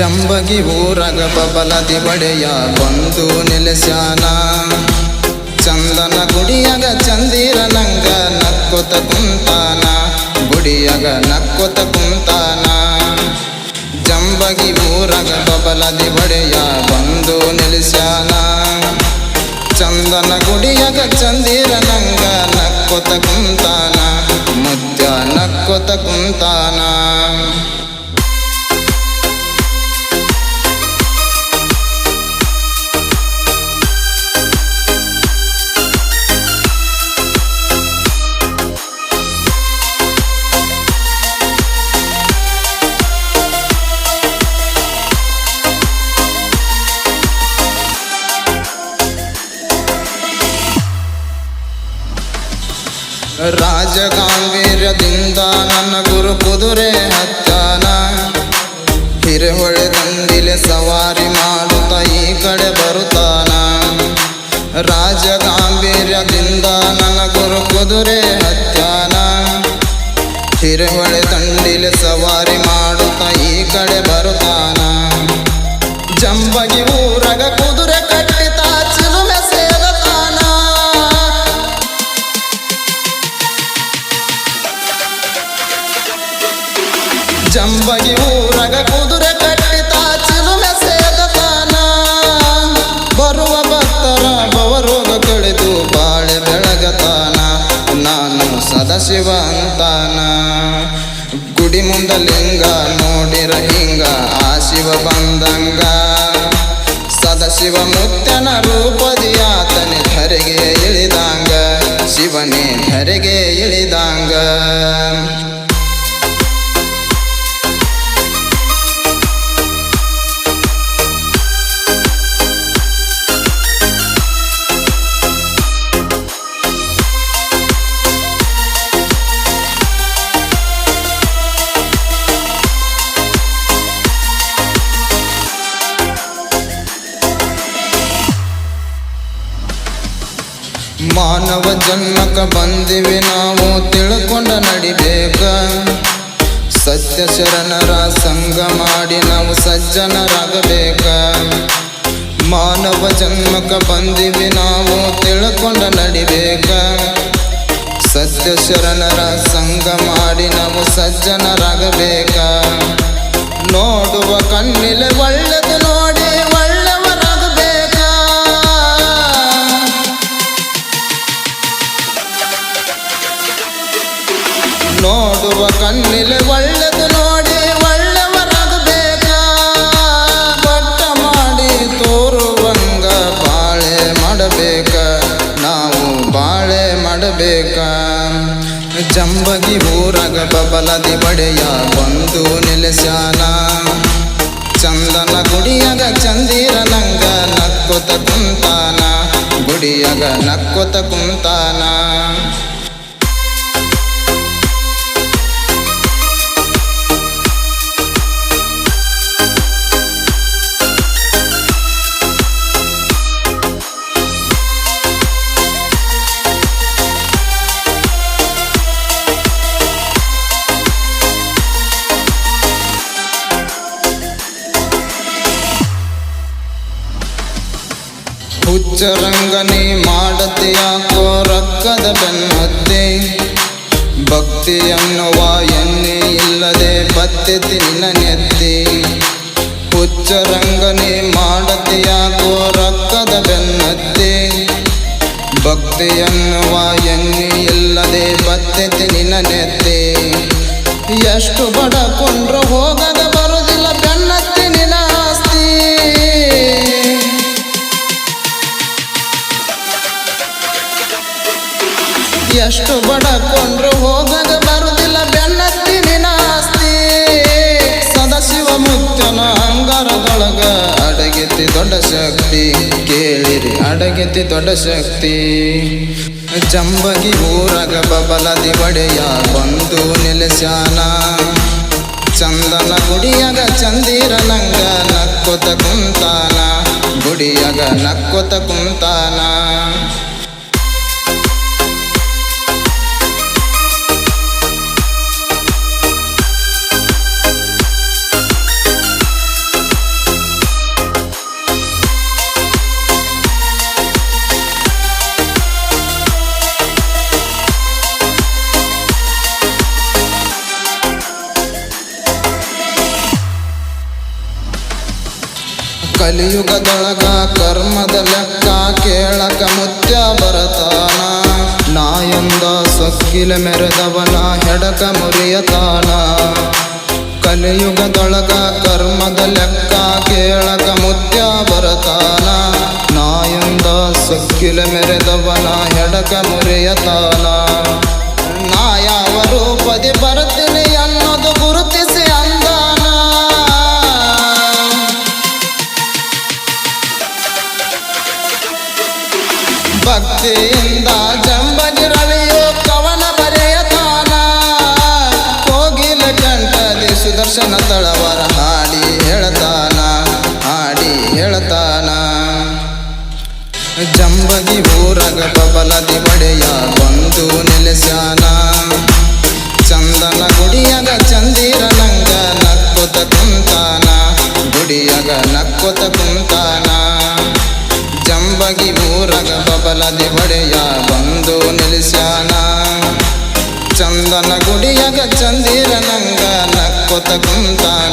ಜಂಬಗಿ ಊರಗ ಬಲದಿ ಬಡೆಯ ಬಂದು ನೆಲೆಸ್ಯಾನ. ಚಂದನ ಗುಡಿಯಗ ಚಂದಿರ ನಂಗ ನಕ್ಕೊತ ಕುಂತಾನ. ಗುಡಿಯಗ ನಕ್ಕೊತ ಕುಂತಾನ. ಜಂಬಗಿ ಊರಗ ಬಬಲದಿ ಬಡೆಯ ಬಂದು ನೆಲೆಸ್ಯಾನ. ಚಂದನ ಗುಡಿಯಗ ಚಂದಿರ ನಂಗ ನಕ್ಕೊತ ಕುಂತಾನ. ಮುದ್ದ ನಕ್ಕೊತ ಕುಂತಾನ. ರಾಜಗಾಂಭೀರ್ಯದಿಂದ ನನ್ನ ಗುರು ಕುದುರೆ ಹತ್ತಾನ ಹಿರೇಹೊಳೆ ದಂಡಿಲೆ ಸವಾರಿ ಮಾಡುತ್ತ ಈ ಕಡೆ ಬರುತ್ತಾನ. ರಾಜ ಗಾಂಭೀರ್ಯದಿಂದ ನನ್ನ ಗುರು ಕುದುರೆ ಹತ್ತಾನ ಹಿರೇಹೊಳೆ ದಂಡಿಲೆ ಸವಾರಿ ಮಾಡುತ್ತ ಈ ಕಡೆ ಬರುತ್ತಾನ. ಜಂಬಗಿ ಊರಗ ಕುದುರೆ ಜಂಬಗಿ ಊರಗ ಕುದುರೆ ಕಟ್ಟಿತ ಚಿಲುಮೆ ಸೇದತಾನ. ಬರುವ ಭಕ್ತರ ಬವರೋಗ ಕಳೆದು ಬಾಳೆ ಬೆಳಗತಾನ. ನಾನು ಸದಾಶಿವ ಅಂತಾನ. ಗುಡಿ ಮುಂದ ಲಿಂಗ ನೋಡಿರ ಹಿಂಗ ಆ ಶಿವ ಬಂದಂಗ. ಸದಾಶಿವ ಮುತ್ತನ ರೂಪದಿ ಮಾನವ ಜನ್ಮಕ ಬಂದಿವಿ ನಾವು, ತಿಳ್ಕೊಂಡ ನಡಿಬೇಕ. ಸತ್ಯ ಶರಣರ ಸಂಗ ಮಾಡಿ ನಾವು ಸಜ್ಜನರಾಗಬೇಕ. ಮಾನವ ಜನ್ಮಕ ಬಂದಿವಿ ನಾವು, ತಿಳ್ಕೊಂಡ ನಡಿಬೇಕ. ಸತ್ಯ ಶರಣರ ಸಂಗ ಮಾಡಿ ನಾವು ಸಜ್ಜನರಾಗಬೇಕ. ನೋಡುವ ಕಣ್ಣಿಲೆ ಒಳ್ಳೆದು ನೋಡುವ ಕಣ್ಣಿಲೆ ಒಳ್ಳೆದು ನೋಡಿ ಒಳ್ಳೆಯವರಾಗಬೇಕ ಬಟ್ಟ ಮಾಡಿ ತೋರುವಂಗ ಬಾಳೆ ಮಾಡಬೇಕ. ನಾವು ಬಾಳೆ ಮಾಡಬೇಕ. ಜಂಬಗಿ ಊರಗ ಬಬಲದಿ ಬಡೆಯ ಬಂದು ನೆಲೆಸ್ಯಾನ ಚಂದನ ಗುಡಿಯಗ ಚಂದಿರ ನಂಗ ನಕ್ಕೊತ ಕುಂತಾನ. ಗುಡಿಯಗ ನಕ್ಕೊತ ಕುಂತಾನ. ಹುಚ್ಚರಂಗನಿ ಮಾಡತಿ ಯಾಕೋ ರಕ್ಕದ ಬೆನ್ನತ್ತೆ ಭಕ್ತಿ ಅನ್ನುವ ಎಣ್ಣೆ ಇಲ್ಲದೆ ಬತ್ತೆ ತಿನ್ನ ನೆತ್ತಿ ಹುಚ್ಚರಂಗನೆ ಮಾಡತಿ ಯಾಕೋ ರಕ್ಕದ ಬೆನ್ನತ್ತೆ ಭಕ್ತಿ ಅನ್ನುವ ಎಣ್ಣೆ ಇಲ್ಲದೆ ಬತ್ತೆ ತಿನ್ನ ನೆತ್ತೆ? ಎಷ್ಟು ಬಡಕೊಂಡ್ರು ಹೋಗದ ದೊಡ್ಡ ಶಕ್ತಿ ಕೇಳಿರಿ. ಅಡಗೆತಿ ದೊಡ್ಡ ಶಕ್ತಿ. ಚಂಬಗಿ ಊರಗ ಬಬಲದಿ ಒಡೆಯ. ಬಂದು ನೆಲೆಸ್ಯಾನ ಚಂದನ ಗುಡಿಯಗ ಚಂದಿರ ನಂಗ ನಕ್ಕೊತ ಕುಂತಾನ. ಗುಡಿಯಗ ನಕ್ಕೊತ ಕುಂತಾನ. ಕಲಿಯುಗದೊಳಗ ಕರ್ಮದ ಲೆಕ್ಕ ಕೇಳಕ ಮುತ್ಯ ಬರತಾನ. ನಾಯೊಂದ ಸೊಕ್ಕಿಲ ಮೆರೆದವನ ಹೆಡಕ ಮುರಿಯತಾನ. ಕಲಿಯುಗದೊಳಗ ಕರ್ಮದ ಲೆಕ್ಕ ಕೇಳಕ ಮುತ್ಯ ಬರತಾನ. ನಾಯೊಂದ ಸೊಕ್ಕಿಲ ಮೆರೆದವನ ಹೆಡಕ ಮುರಿಯತಾನ. ನಾ ಯಾವ ರೂಪದಿ ಬರ್ತೀನಿ ಭಕ್ತಿಯಿಂದ ಜಂಬಗಿ ರವಿಯೋ ಕವನ ಬರೆಯತಾನ ಕೋಗಿಲ ಕಂಠದಿ ಸುದರ್ಶನ ತಳವರ ಹಾಡಿ ಹೇಳ್ತಾನ ಹಾಡಿ ಹೇಳ್ತಾನ. ಜಂಬಗಿ ಊರಗ ಬಬಲದಿ ಬಡೆಯ ಬಂದು ನೆಲೆಸ್ಯಾನ ಚಂದನ ಗುಡಿಯಗ ಚಂದಿರ ನಂಗ ನಕ್ಕೊತ ಕುಂತಾನ, ಗುಡಿಯಗ ನಕ್ಕೊತ ಕುಂತಾನ. ಜಂಬಗಿ ಊರಗ ಬಬಲದಿ ಹೊಡೆಯ ಬಂದು ನಿಲ್ಸ್ಯಾನ ಚಂದನ ಗುಡಿಯಗ ಚಂದಿರ ನಂಗ ನಕ್ಕೊತ ಕುಂತಾನ.